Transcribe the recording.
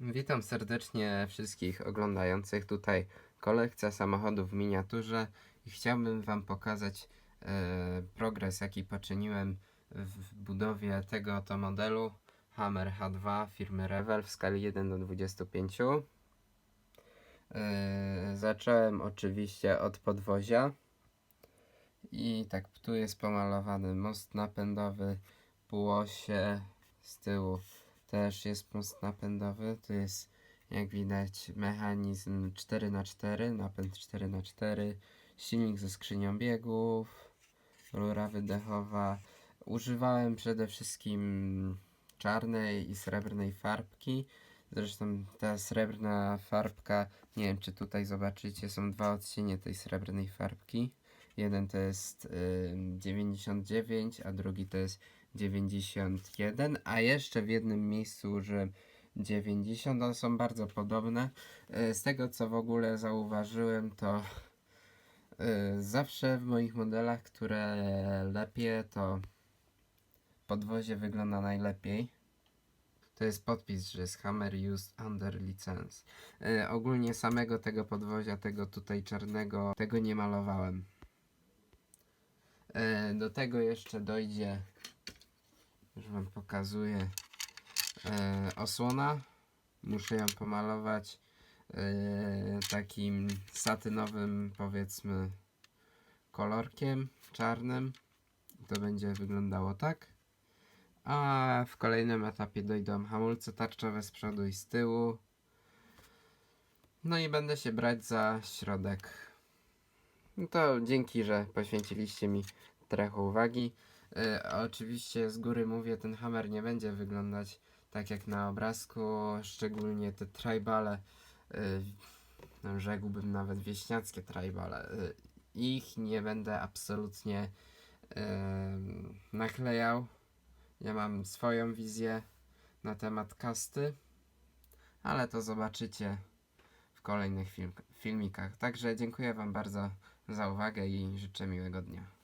Witam serdecznie wszystkich oglądających. Tutaj kolekcja samochodów w miniaturze i chciałbym Wam pokazać e, progres, jaki poczyniłem w budowie tego oto modelu Hammer H2 firmy Rewel w skali 1 do 25. E, zacząłem oczywiście od podwozia i tak tu jest pomalowany most napędowy, półosie z tyłu też jest most napędowy. Tu jest jak widać mechanizm 4x4, napęd 4x4, silnik ze skrzynią biegów, rura wydechowa. Używałem przede wszystkim czarnej i srebrnej farbki. Zresztą ta srebrna farbka, nie wiem czy tutaj zobaczycie, są dwa odcienie tej srebrnej farbki. Jeden to jest y, 99, a drugi to jest 91, a jeszcze w jednym miejscu użyłem 90, one są bardzo podobne. Y, Z tego co w ogóle zauważyłem, to y, zawsze w moich modelach, które lepiej, to podwozie wygląda najlepiej. To jest podpis, że jest Hammer Used Under License. Y, ogólnie samego tego podwozia, tego tutaj czarnego, tego nie malowałem. E, Do tego jeszcze dojdzie, już Wam pokazuję, e, osłona. Muszę ją pomalować e, takim satynowym, powiedzmy, kolorkiem czarnym. To będzie wyglądało tak. A w kolejnym etapie dojdą hamulce tarczowe z przodu i z tyłu. No i będę się brać za środek. No to dzięki, że poświęciliście mi trochę uwagi. E, oczywiście z góry mówię, ten hammer nie będzie wyglądać tak jak na obrazku, szczególnie te tribale, e, no, rzekłbym nawet wieśniackie tribale. E, ich nie będę absolutnie e, naklejał. Ja mam swoją wizję na temat kasty, ale to zobaczycie w kolejnych film, filmikach. Także dziękuję Wam bardzo za uwagę i życzę miłego dnia.